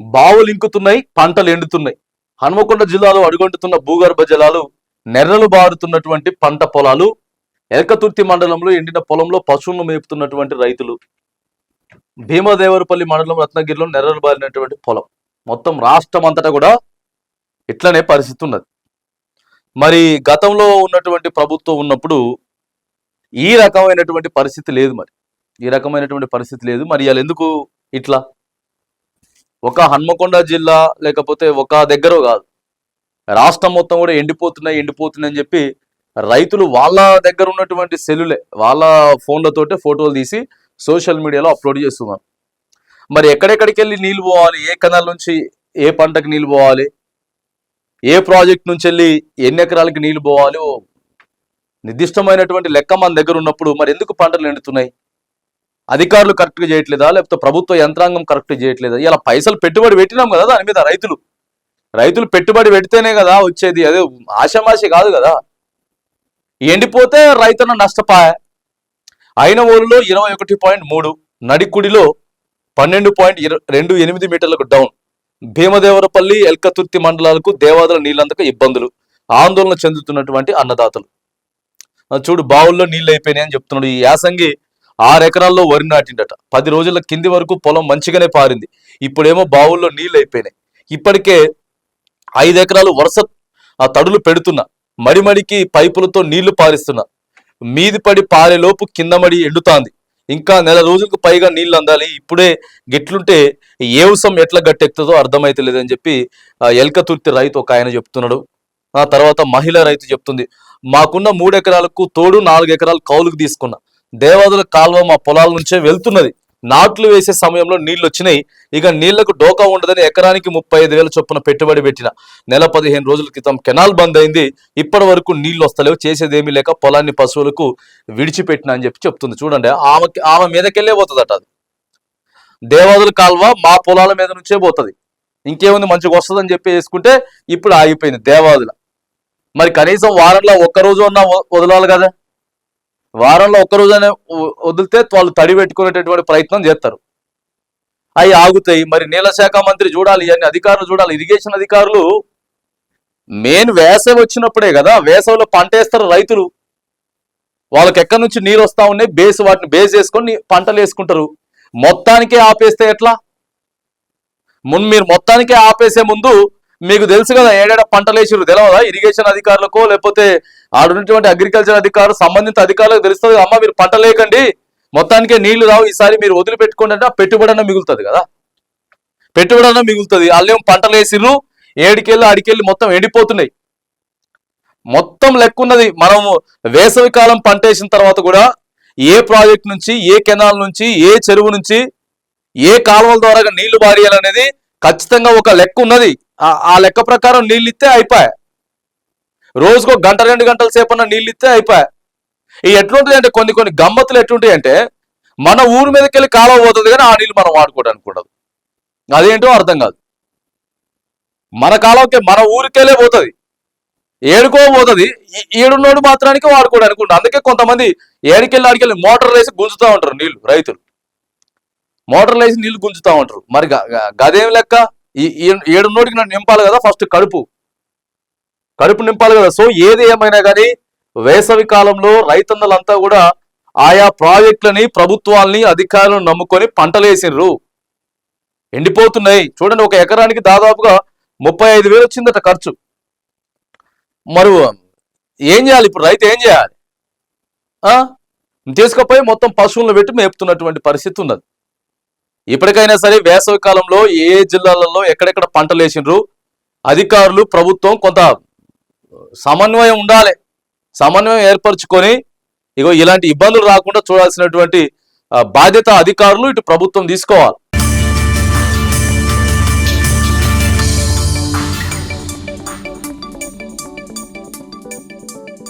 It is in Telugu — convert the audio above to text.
బావులు ఇంకుతున్నాయి పంటలు ఎండుతున్నాయి. హనుమకొండ జిల్లాలో అడుగంటుతున్న భూగర్భ జలాలు నెర్రలు బారుతున్నటువంటి పంట పొలాలు ఎలకతుర్తి మండలంలో ఎండిన పొలంలో పశువులను మేపుతున్నటువంటి రైతులు భీమదేవరపల్లి మండలం రత్నగిరిలో నెర్రలు బారినటువంటి పొలం. మొత్తం రాష్ట్రం అంతటా కూడా ఇట్లనే పరిస్థితి ఉన్నది మరి గతంలో ఉన్నటువంటి ప్రభుత్వం ఉన్నప్పుడు ఈ రకమైనటువంటి పరిస్థితి లేదు మరి. ఈ రకమైనటువంటి పరిస్థితి లేదు. మరి వాళ్ళు ఎందుకు ఇట్లా? ఒక హన్మకొండ జిల్లా లేకపోతే ఒక దగ్గర కాదు. రాష్ట్రం మొత్తం కూడా ఎండిపోతున్నాయి ఎండిపోతున్నాయి అని చెప్పి రైతులు వాళ్ళ దగ్గర ఉన్నటువంటి సెల్లులే వాళ్ళ ఫోన్లతోటే ఫోటోలు తీసి సోషల్ మీడియాలో అప్లోడ్ చేస్తున్నారు. మరి ఎక్కడెక్కడికి వెళ్ళి నీళ్ళు పోవాలి? ఏ కెనాల్ నుంచి ఏ పంటకి నీళ్ళు పోవాలి? ఏ ప్రాజెక్ట్ నుంచి వెళ్ళి ఎన్ని ఎకరాలకి నీళ్ళు పోవాలి? నిర్దిష్టమైనటువంటి లెక్క మన దగ్గర ఉన్నప్పుడు మరి ఎందుకు పంటలు ఎండుతున్నాయి? అధికారులు కరెక్ట్గా చేయట్లేదా? లేకపోతే ప్రభుత్వ యంత్రాంగం కరెక్ట్ చేయట్లేదా? ఇలా పైసలు పెట్టుబడి పెట్టినాం కదా దాని మీద రైతులు. రైతులు పెట్టుబడి పెడితేనే కదా వచ్చేది. అదే ఆషామాషి కాదు కదా. ఎండిపోతే రైతున్న నష్టపాయ. అయిన ఊరిలో ఇరవై ఒకటి పాయింట్ మూడు నడికుడిలో పన్నెండు పాయింట్ రెండు ఎనిమిది మీటర్లకు డౌన్. భీమదేవరపల్లి ఎల్కతుర్తి మండలాలకు దేవాదుల నీళ్ళందక ఇబ్బందులు. ఆందోళన చెందుతున్నటువంటి అన్నదాతలు. చూడు బావుల్లో నీళ్ళు అయిపోయినాయి అని చెప్తున్నాడు ఈ యాసంగి. ఆరు ఎకరాల్లో వరి నాటిండట పది రోజుల కింది వరకు పొలం మంచిగానే పారింది. ఇప్పుడేమో బావుల్లో నీళ్ళు అయిపోయినాయి ఇప్పటికే ఐదు ఎకరాలు వరుస తడులు పెడుతున్నా. మడిమడికి పైపులతో నీళ్ళు పారిస్తున్నా. మీది పడి పారేలోపు కింద మడి ఎండుతాంది. ఇంకా నెల రోజులకు పైగా నీళ్ళు అందాలి. ఇప్పుడే గిట్లుంటే ఏ ఉసం ఎట్లా గట్టెక్కుతుందో అర్థమైతే లేదని చెప్పి ఆ ఎల్కతుర్తి రైతు ఒక ఆయన చెప్తున్నాడు. ఆ తర్వాత మహిళ రైతు చెప్తుంది. మాకున్న మూడు ఎకరాలకు తోడు నాలుగు ఎకరాలు కౌలుకు తీసుకున్నా. దేవాదుల కాలువ మా పొలాల నుంచే వెళ్తున్నది. నాట్లు వేసే సమయంలో నీళ్ళు వచ్చినాయి ఇక నీళ్ళకు డోకా ఉండదని ఎకరానికి ముప్పై ఐదు వేల చొప్పున పెట్టుబడి పెట్టిన. నెల పదిహేను రోజుల క్రితం కెనాల్ బంద్ అయింది. ఇప్పటి వరకు నీళ్ళు వస్తలేవు చేసేదేమీ లేక పొలాన్ని పశువులకు విడిచిపెట్టిన అని చెప్పి చెప్తుంది. చూడండి ఆమెకి ఆమె మీదకెళ్ళే పోతుందట అది. దేవాదుల కాల్వ మా పొలాల మీద నుంచే పోతుంది. ఇంకేముంది? మంచిగా వస్తుందని చెప్పి వేసుకుంటే ఇప్పుడు ఆగిపోయింది దేవాదుల. మరి కనీసం వారంలో ఒక్క రోజు అన్నా వదలాలి కదా? వారంలో ఒక్కరోజైనా వ- వదిలితే వాళ్ళు తడి పెట్టుకునేటటువంటి ప్రయత్నం చేస్తారు. అవి ఆగుతాయి. మరి నీళ్ళ శాఖ మంత్రి చూడాలి ఇవన్నీ అధికారులు చూడాలి. ఇరిగేషన్ అధికారులు మెయిన్ వేసవి వచ్చినప్పుడే కదా వేసవిలో పంట వేస్తారు రైతులు. వాళ్ళకి ఎక్కడి నుంచి నీరు వస్తా ఉన్నాయి బేస్ వాటిని బేస్ చేసుకొని పంటలు వేసుకుంటారు. మొత్తానికే ఆపేస్తే ఎట్లా? మున్ మీరు మొత్తానికే ఆపేసే ముందు మీకు తెలుసు కదా ఏడేడ పంటలు వేసారు తెలియదా ఇరిగేషన్ అధికారులకు లేకపోతే ఆడున్నటువంటి అగ్రికల్చర్ అధికారులు సంబంధిత అధికారులకు తెలుస్తుంది అమ్మ మీరు పంట లేకండి మొత్తానికే నీళ్ళు రావు ఈసారి మీరు వదిలిపెట్టుకోండి అంటే పెట్టుబడి అన్న మిగులుతుంది కదా. పెట్టుబడి అన్న మిగులుతుంది వాళ్ళేం పంటలు వేసిర్రు ఏడికెళ్ళి అడికెళ్ళి మొత్తం ఎండిపోతున్నాయి. మొత్తం లెక్కున్నది మనము వేసవి కాలం పంట వేసిన తర్వాత కూడా ఏ ప్రాజెక్ట్ నుంచి ఏ కెనాల్ నుంచి ఏ చెరువు నుంచి ఏ కాలువల ద్వారా నీళ్ళు బారియాలనేది ఖచ్చితంగా ఒక లెక్క ఉన్నది. ఆ- లెక్క ప్రకారం నీళ్ళు ఇస్తే అయిపోయా. రోజుకో గంట రెండు గంటల సేపన్న నీళ్ళు ఇస్తే అయిపోయా. ఈ ఎట్లుంటుంది అంటే కొన్ని కొన్ని గమ్మత్తులు ఎట్లుంటాయి అంటే మన ఊరు మీదకి వెళ్ళి కాలువ పోతుంది కానీ ఆ నీళ్ళు మనం వాడుకోవడానికి ఉండదు. అదేంటో అర్థం కాదు. మన కాలంకి మన ఊరికెళ్ళే పోతుంది. ఏడుకో పోతుంది. ఈ- మాత్రానికి వాడుకోవడానికి ఉండదు. అందుకే కొంతమంది ఏడికెళ్ళి ఆడికెళ్ళి మోటార్లు వేసి గుంజుతా ఉంటారు నీళ్ళు రైతులు. మోటార్లు వేసి నీళ్ళు గుంజుతా ఉంటారు. మరి గ- గదేం లెక్క? ఈ ఏడు నోటికి నన్ను నింపాలి కదా ఫస్ట్ కడుపు. కడుపు నింపాలి కదా. సో ఏది ఏమైనా కానీ వేసవి కాలంలో రైతన్నలంతా కూడా ఆయా ప్రాజెక్టులని ప్రభుత్వాల్ని అధికారులను నమ్ముకొని పంటలు ఎండిపోతున్నాయి. చూడండి ఒక ఎకరానికి దాదాపుగా ముప్పై ఐదు వేలు వచ్చిందట ఖర్చు. మరి ఏం చేయాలి ఇప్పుడు? రైతు ఏం చేయాలి? తీసుకుపోయి మొత్తం పశువులను పెట్టి మేపుతున్నటువంటి పరిస్థితి ఉన్నది. ఇప్పటికైనా సరే వేసవి కాలంలో ఏ జిల్లాలలో ఎక్కడెక్కడ పంటలు వేసిండ్రు? అధికారులు ప్రభుత్వం కొంత సమన్వయం ఉండాలి. సమన్వయం ఏర్పరచుకొని ఇగో ఇలాంటి ఇబ్బందులు రాకుండా చూడాల్సినటువంటి బాధ్యత అధికారులు ఇటు ప్రభుత్వం తీసుకోవాలి.